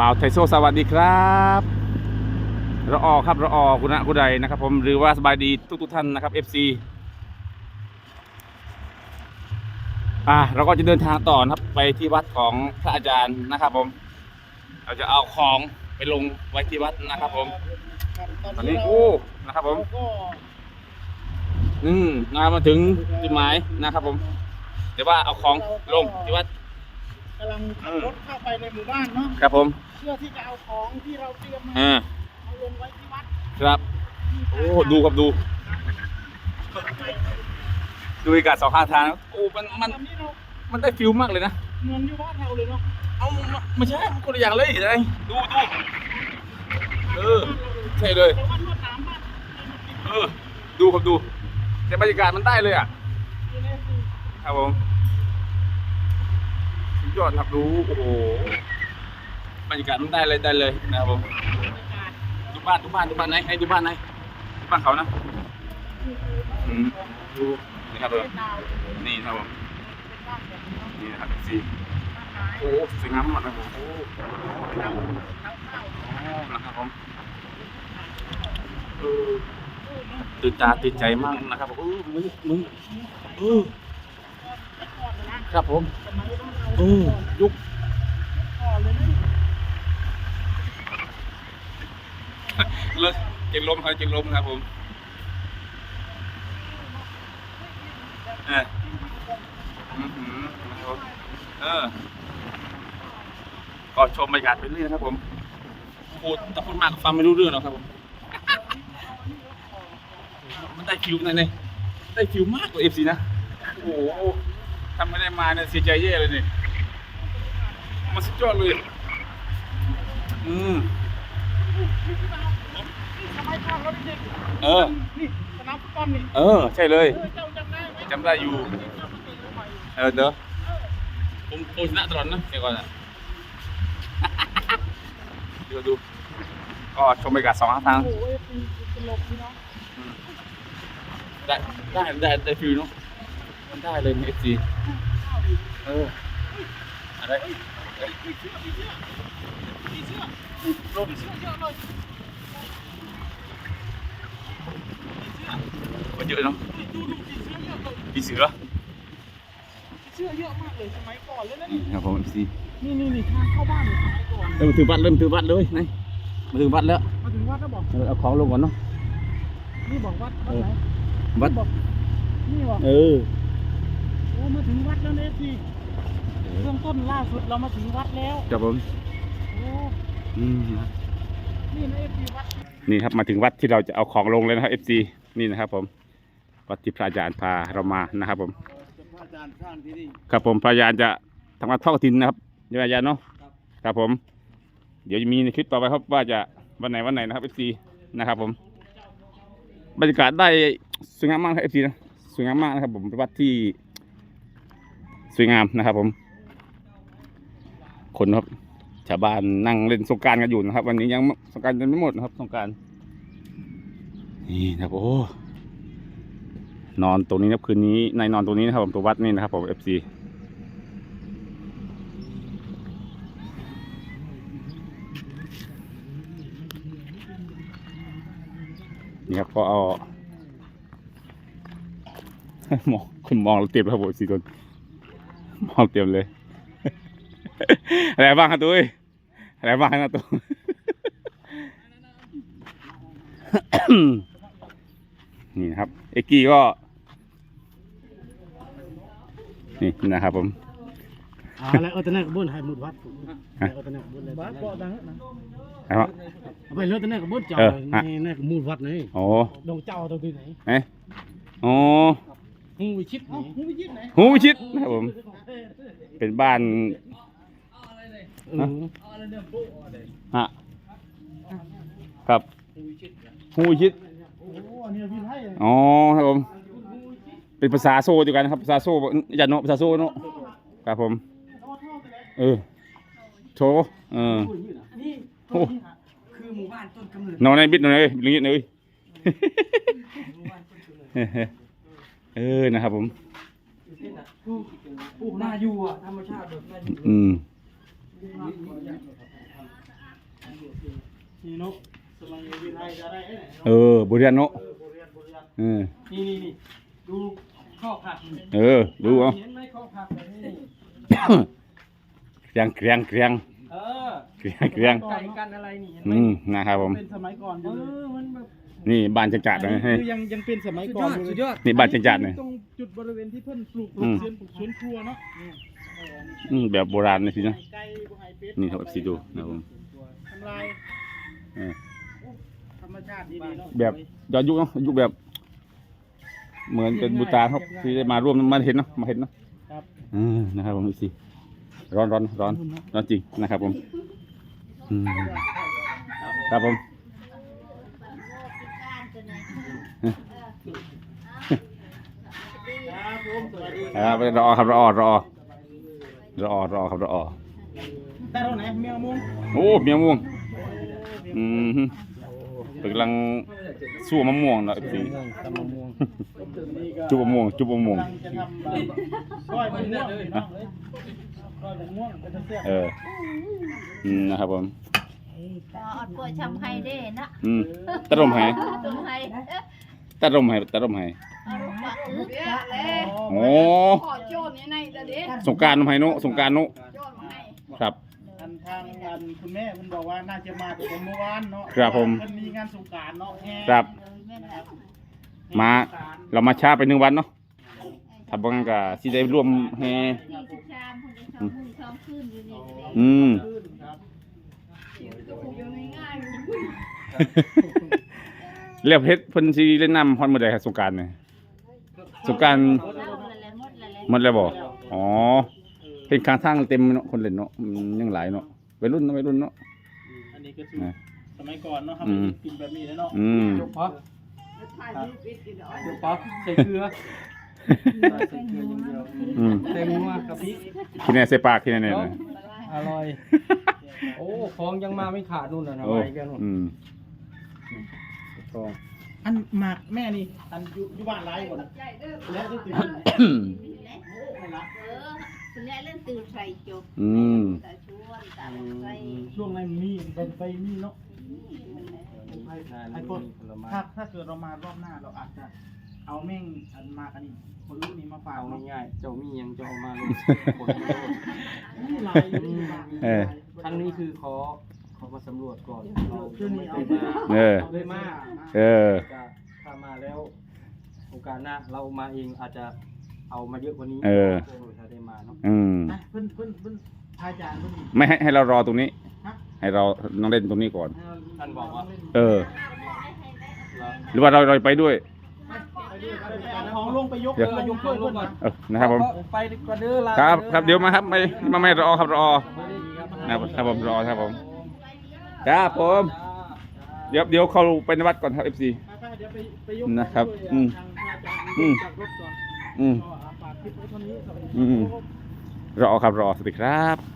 บ่าวไทโซสวัสดีครับรออครับรออคุณะคุณใดนะครับ ผมหรือว่าสบายดีทุกทุกท่านนะครับ FC อ่าเราก็จะเดินทางต่อนะครับ ไปที่วัดของพระอาจารย์นะครับ ผม เราจะเอาของไปลงไว้ที่วัดนะครับ ผมตอนนี้โอ้นะครับ ผมอืมงานมาถึงจุดหมายนะครับ ผมเดี๋ยวว่าเอาของลงที่วัดำลังขับรถเข้าไปในหมู่บ้านเนาะครับผมเพื่อที่จะเอาของที่เราเตรียมมาอ่าเอาลงไว้ที่วัดครับ โอ้ดูครับดู ดูอากาศสองข้างทางโอ้มันมันตอนนี้เรามันได้ฟิลมากเลยนะเงินที่วัดเราเลยเนาะเอาไม่ใช่มันคนละอย่างเลยเห็นไหมดูดูเออใช่เลย แต่ว่ารวดน้ำบ้านเออ ดูครับดูแต่บรรยากาศมันได้เลยอะ อยู่ในคือครับผมสุด ยอดครับดูโอ้โหบรรยากาศมันได้เลยได้เลยนะครับผมบรรยากาศดูบ้านดูบ้านดูบ้านไหนให้ดูบ้านไหนดูบ้านเขานะอืมดูนี่ครับผมเป็นดาวนี่ครับผมนี่นะครับสีโอ้สวยงามมากนะครับผมโอ้น้ำน้ำข้าวโอ้นะครับผมเออตื่นตาตื่นใจมากนะครับผมเออมึงมึงเออ ครับผมสมัยบ้านเราเออยุคก่อนเลยนะเลยเจ็งลมครับเจ็งลมครับผมเอออื้อหือนะครับเออก็ชมบรรยากาศไปเรื่อยนะครับผมพูดแต่พูดมากก็ฟังไม่รู้เรื่องหรอกครับผม มันได้คิวนะเนี่ยได้คิวมากกว่าเอฟซีนะ โอ้โห ทำไม่ได้มาเนี่ยเสียใจแย่เลยเนี่ยมันสุดยอดเลย อืมนี่สมัยก่อนเราเด็กเออๆนี่สนามฟุตบอลนี่เออ ใช่เลยเออเจ้าจำได้ไหมจำได้อยู่เจ้ามาเตะเราใหม่เออเด้อเออผมโคชนะตลอดนะเดี๋ยวก่อนอะเดี๋ยวดูก็ชมบรรยากาศสองข้างทางโอ้ยเป็นเป็นลมพี่น้องอืมได้ได้ได้ได้ฟิลเนาะ มันได้เลยเอฟซีเอออะไรมีเสื้อมีเสื้อมีเสื้อร่มเสื้อเยอะเลยมันเยอะเนาะนี่ดูดูมีเสื้อเยอะเลยปีเสือเสื้อเยอะมากเลยสมัยก่อนเลยนะนี่ครับผมเอฟซีนี่นี่นี่ทางเข้าบ้านเลยสมัยก่อนเริ่มถึงวัดเริ่มถึงวัดเลยนี่มาถึงวัดแล้วมาถึงวัดแล้วบอกเออเอาของลงก่อนเนาะนี่บอกวัดวัดไหนวัดนี่บอกนี่บอกเออโอ้มา ถึงวัดแล้วเนี่ยสิเบื้องต้นล่าสุดเรามาถึงวัดแล้วครับผมโอ้อืมนี่นะเอฟซีวัดนี่ครับมาถึงวัดที่เราจะเอาของลงเลยนะครับ FC นี่นะครับผมวัดที่พระอาจารย์พาเรามานะครับผมพระอาจารย์สร้างที่นี่ครับผมพระอาจารย์จะทำการทอดกฐินนะครับเดี๋ยวอาจารย์เนาะครับผม เดี๋ยวจะมีในคลิปต่อไปครับว่าจะวันไหนวันไหนนะครับ FC นะครับผมบรรยากาศได้สวยงามมากครับ FC นะสวยงามมากนะครับผมเป็นวัดที่ สวยงามนะครับ ผม คนครับชาวบ้านนั่งเล่นสงการกันอยู่นะครับ วันนี้ยังสงการยังไม่หมดนะครับสงการนี่นะครับโอ้นอนตรงนี้นะคืนนี้ในนอนตรงนี้นะครับผมตัววัดนี่นะครับผมเอฟซีนี่ครับก็เอามองคุณมองเราเตรียมแล้วครับผมสี่คน มองเตรียมเลย อะไรบ้างครับตุ้ยอะไรบ้างครับตุ้ยนี่นะครับ เอกกี้ก็ นี่นะครับผมอ่าแล้วเอาแตะนั่นกบนให้หมุดวัดเอาแตะนั่นกบนเลยวัดเกาะดังนะนะครับเอาไปเลือดแตะนั่นกบนเจ้าเออฮะนี่นั่นก็หมุดวัดนี่โอ้ดงเจ้าตรงที่ไหนเอ๊ะโอ้ หูวิชิตเอ้านี่หูวิจิตรไหนหูวิชิตนะครับผม เป็นบ้านเออฮะครับหูวิชิตโอ้โหอันนี้พี่ไทยอะอ๋อครับผมเป็นภาษาโซเดียวกันนะครับภาษาโซยันเนาะภาษาโซเนาะครับผมเออโชว์เออนี่โอ้คือหมู่บ้านต้นกำเนิดนอนในบิดหน่อยเลยลิงยิดหน่อยหมู่บ้านต้นกำเนิด เออนะครับผมผู้ผู้น่าอยู่อะธรรมชาติแบบน่าอยู่อืมเนาะสมัยวิไลจะได้ไหนเออบุเรียนเนาะเออโบเรียนโบเรียนเออนี่นี่นี่ดูข้อผักนี่เออดูเอา เห็นไหมข้อผักแบบนี้เกรียงเกรียงเกรียงเออเกรียงเกรียงไก่กันอะไรนี่เห็นไหมอืมนะครับผม เป็นสมัยก่อนเออมันแบบ นี่บ้านจังจัดเลยให้ คือยังยังเป็นสมัยก่อนอยู่เลยนี่บ้านจังจัดเลยตรงจุดบริเวณที่เพิ่นปลูกปอืลูกมเสียนปลูกสวนครัวเนาะเนี่ยเออนี่อืมแบบโบราณเลยสินะ ไก่บ่ให้เป็ดนี่ครับ FC ดูนะครับผม ทำลายเออธรรมชาติดีๆเนาะแบบย้อนยุคเนาะยุคแบบ เหมือนเป็นบูตาครับที่ได้มาร่วมมาเห็นเนาะมาเห็นเนาะครับอืมนะครับผมสิร้อนร้อนร้อนร้อนจริงนะครับผมอืมครับผม ครับผมสวัสดีครับรอครับรอรอรอรอครับรอแต่เราไหนเมียมุงโอ้เมียม่วงอืมกำลังสู้มะม่วงเนาะสิตำมะม่วงนี่ก็จุบมะม่วงจุบมะม่วงกำลังจะทำแบบก้อยมะม่วงเลยเนาะก้อยมะม่วงเป็นตะเสียบเอออืมนะครับผมก็อดป่วยชำไห้เด้นะอืมตะลมให้ตรงไห้ ตะลมให้ตะลมให้เอาลูกปะอึกละเลยโอ้ขอโจทย์ในแต่เด็กสงกรารนมให้นุสงกรารนุโจทย์มาให้ครับอันทางอันคุณแม่คุณบอกว่าน่าจะมาแต่เมื่อวานเนาะครับผมเพิ่นมีงานสงกรารเนาะแห่ครับแม่นแล้วมาเรามาช้าไปหนึ่งวันเนาะถ้าบางก็สิได้ร่วมแฮที่สิบสามคนได้สองมื อสองคืนอยู่นี่ก็เลยอืมขึ้นครับอยู่ในง่ายเรียบเพชรเพิ่นสิเล่นน้ำฮอดมื้อใดครับสงกรารเนี่ยสงกรารเล่าละเลยหมดละเลยหมดแล้วบ่อ๋อเห็นข้างทางเต็มเนาะคนเล่นเนาะอืมยังหลายเนาะวัยรุ่นเนาะวัยรุ่นเนาะ อันนี้ก็คือนะสมัยก่อนเนาะครับอืม กินแบบนี้แล้วเนาะอืมยกป๊อปถ่ายรูปปิดอีกหน่อยยกป๊อปใส่เกลือใส่เกลืออย่างเดียวอืมแตงนัวกะปิกินแน่ใส่ปากกินแน่เนี่ยอร่อย โอ้ของยังมาไม่ขาดนู่นน่ะนะโอ้ไว้กันนู่นอืม ทองอันหมากแม่นี่อันอยู่อยู่บ้านไรก่อนใหญ่เด้อแล้วที่ตื่นเออคุณแม่เล่นตื่นใส่จบอืมแต่ชวนแต่ใส่ช่วงนั้นมีเป็นไปมีเนาะนาไอ้นี่พวกมีผลไม้ถ้าถ้าเกิดเรามารอบหน้าเราอาจจะเอาแม่งอันหมากอันนี้คนรุ่นนี้มาฝากเอาเนาะง่ายๆเจ้ามียังจะเอามาลง คนนี่ลายอยู่นี่หมากเออ ครั้งนี้คือขอ ขอมาสำรวจก่อนเราคือนี่เอาไม่มามาเออเลยมาเออจะถ้ามาแล้วโอกาสหน้าเรามาเองอาจจะเอามาเยอะกว่านี้เออ ถ้าได้มาเนาะอืมนะเพิ่นเพิ่นเพิ่นอาจารย์เพิ่นนี่ ไม่ให้ให้เรารอตรงนี้ ฮะ ให้เราน้องเล่นตรงนี้ก่อน ท่านบอกว่าเออเราหรือว่าเราเราไปด้วยเอาของลงไปยกเดี๋ยวเออยกด้วยเพิ่นนะเออนะครับผมไปกว่าเด้อลาครับด้อครับเดี๋ยวมาครับไม่มาไม่รอครับรอครับนะครับครับผมรอครับผม ครับผมเดี๋ยวเดี๋ยวเข้าไปในวัดก่อนครับ FC ไปๆเดี๋ยวไปไปยกนะครับด้วยอืมทางอาจารย์อืม จากรถก่อนอืม ก็เอาฝากคลิปไว้เท่านี้สวัสดีอืมครับ รอครับรอสวัสดีครับ